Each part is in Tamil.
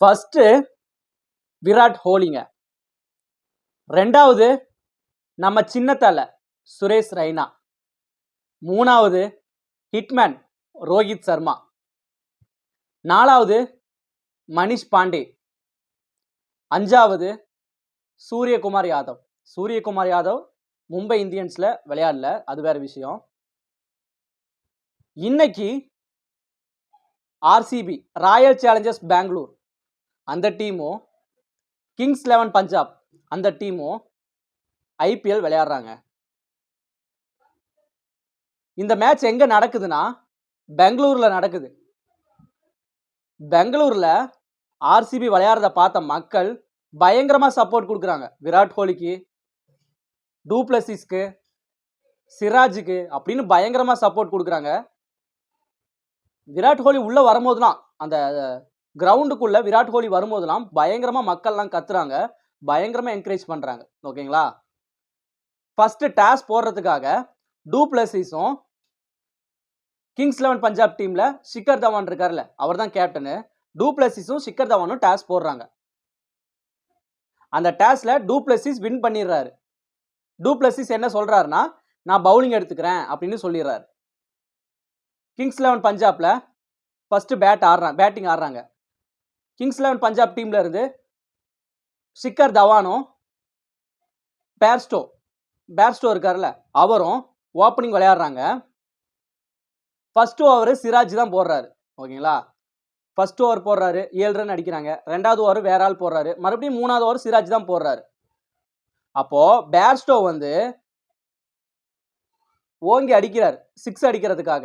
ஃபஸ்ட்டு விராட் கோலிங்க ரெண்டாவது நம்ம சின்னத்தலை சுரேஷ் ரெய்னா மூணாவது ஹிட்மேன் ரோஹித் சர்மா. நாலாவது மணிஷ் பாண்டே. அஞ்சாவது சூரியகுமார் யாதவ். சூரியகுமார் யாதவ் மும்பை இந்தியன்ஸில் விளையாடல அது வேற விஷயம். இன்னைக்கு ஆர்சிபி ராயல் சேலஞ்சர்ஸ் பெங்களூர். அந்த டீமும் கிங்ஸ் லெவன் பஞ்சாப் அந்த டீமும் ஐபிஎல் விளையாடுறாங்க. இந்த மேட்ச் எங்க நடக்குதுன்னா பெங்களூர்ல நடக்குது. பெங்களூர்ல ஆர்சிபி விளையாடுறத பார்த்த மக்கள் பயங்கரமா சப்போர்ட் கொடுக்குறாங்க. விராட் கோலிக்கு டூப்ளசிஸ்க்கு சிராஜுக்கு அப்படின்னு பயங்கரமா சப்போர்ட் கொடுக்குறாங்க. விராட் கோலி உள்ள வரும்போதுலாம் அந்த கிரவுண்டுக்குள்ள விராட் கோலி வரும்போதெல்லாம் பயங்கரமா மக்கள்லாம் கத்துறாங்க. பயங்கரமா என்கரேஜ் பண்றாங்க. ஓகேங்களா? ஃபர்ஸ்ட் டாஸ் போடுறதுக்காக டூ பிளஸிஸும் கிங்ஸ் லெவன் பஞ்சாப் டீம்ல ஷிக்கர் தவான் இருக்கார்ல அவர் தான் கேப்டனு டூப்ளசிஸும் ஷிக்கர் தவானும் டாஸ் போடுறாங்க. அந்த டாஸ்ல பிளஸிஸ் வின் பண்ணிடுறாரு. டூ பிளஸிஸ் என்ன சொல்றாருன்னா நான் பவுலிங் எடுத்துக்கிறேன் அப்படின்னு சொல்லிடுறாரு. கிங்ஸ் லெவன் பஞ்சாப்ல ஃபர்ஸ்ட் பேட் ஆடுறாங்க பேட்டிங் ஆடுறாங்க. கிங்ஸ் லெவன் பஞ்சாப் டீம்ல இருந்து சிக்கர் தவானும் பேர்ஸ்டோ பேர்ஸ்டோ இருக்கார்ல அவரும் ஓப்பனிங் விளையாடுறாங்க. ஃபர்ஸ்ட் ஓவர் சிராஜ் தான் போடுறாரு. ஓகேங்களா? ஃபர்ஸ்ட் ஓவர் போடுறாரு. ஏழு ரன் அடிக்கிறாங்க. ரெண்டாவது ஓவர் வேற ஆள் போடுறாரு. மறுபடியும் மூணாவது ஓவர் சிராஜ் தான் போடுறாரு. அப்போ பேர்ஸ்டோ வந்து ஓங்கி அடிக்கிறார். சிக்ஸ் அடிக்கிறதுக்காக.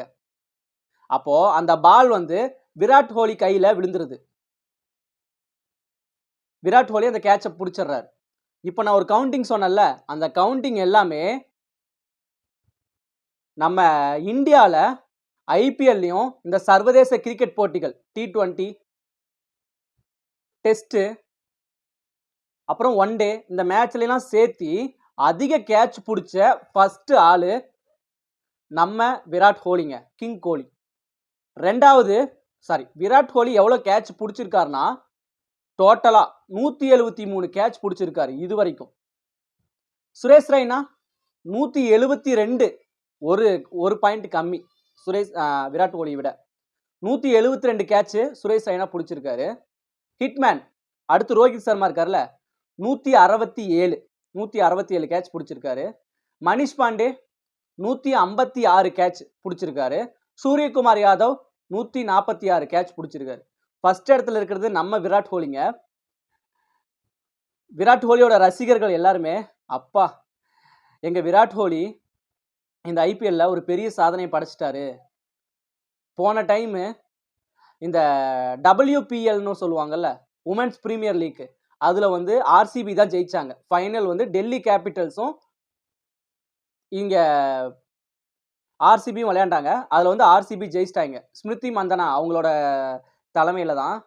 அப்போ அந்த பால் வந்து விராட் கோலி கையில விழுந்துருது. விராட் கோலி அந்த கேட்சை பிடிச்சிடுறாரு. இப்போ நான் ஒரு கவுண்டிங் சொன்னேன்ல அந்த கவுண்டிங் எல்லாமே நம்ம இந்தியாவில் ஐபிஎல்லையும் இந்த சர்வதேச கிரிக்கெட் போட்டிகள் டி டுவெண்ட்டி டெஸ்ட்டு அப்புறம் ஒன் டே இந்த மேட்ச்லாம் சேர்த்து அதிக கேட்ச் பிடிச்ச ஃபஸ்ட்டு ஆள் நம்ம விராட் கோலிங்க கிங் கோலி. ரெண்டாவது சாரி விராட் கோலி எவ்வளோ கேட்ச் பிடிச்சிருக்காருன்னா டோட்டலாக நூற்றி எழுபத்தி மூணு கேட்ச் பிடிச்சிருக்காரு இது வரைக்கும் சுரேஷ் ரெய்னா நூற்றி எழுபத்தி ரெண்டு ஒரு ஒரு பாயிண்ட் கம்மி. சுரேஷ் விராட் கோலியை விட. நூற்றி எழுபத்தி ரெண்டு கேட்ச்சு சுரேஷ் ரெய்னா பிடிச்சிருக்காரு. ஹிட்மேன் அடுத்து ரோஹித் சர்மா இருக்கார்ல நூற்றி அறுபத்தி ஏழு நூற்றி அறுபத்தி ஏழு கேட்ச் பிடிச்சிருக்காரு. மணிஷ் பாண்டே நூற்றி ஐம்பத்தி ஆறு கேட்ச் பிடிச்சிருக்காரு. சூரியகுமார் யாதவ் நூற்றி நாற்பத்தி ஆறு கேட்ச் பிடிச்சிருக்காரு. ஃபர்ஸ்ட் இடத்துல இருக்கிறது நம்ம விராட் கோலிங்க. விராட் கோலியோட ரசிகர்கள் எல்லாருமே அப்பா எங்கள் விராட் கோலி இந்த ஐபிஎல்ல ஒரு பெரிய சாதனையை படைச்சிட்டாரு. போன டைமு இந்த டபிள்யூபிஎல்னு சொல்லுவாங்கல்ல உமன்ஸ் ப்ரீமியர் லீக் அதில் வந்து ஆர்சிபி தான் ஜெயிச்சாங்க. ஃபைனல் வந்து டெல்லி கேபிட்டல்ஸும் இங்கே ஆர்சிபியும் விளையாண்டாங்க. அதில் வந்து ஆர்சிபி ஜெயிச்சிட்டாங்க. ஸ்மிருதி மந்தனா அவங்களோட தலைமையில் தான்.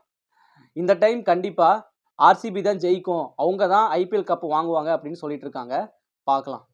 இந்த டைம் கண்டிப்பாக ஆர்சிபி தான் ஜெயிக்கும். அவங்க தான் ஐபிஎல் கப் வாங்குவாங்க அப்படின்னு சொல்லிட்டு இருக்காங்க. பார்க்கலாம்.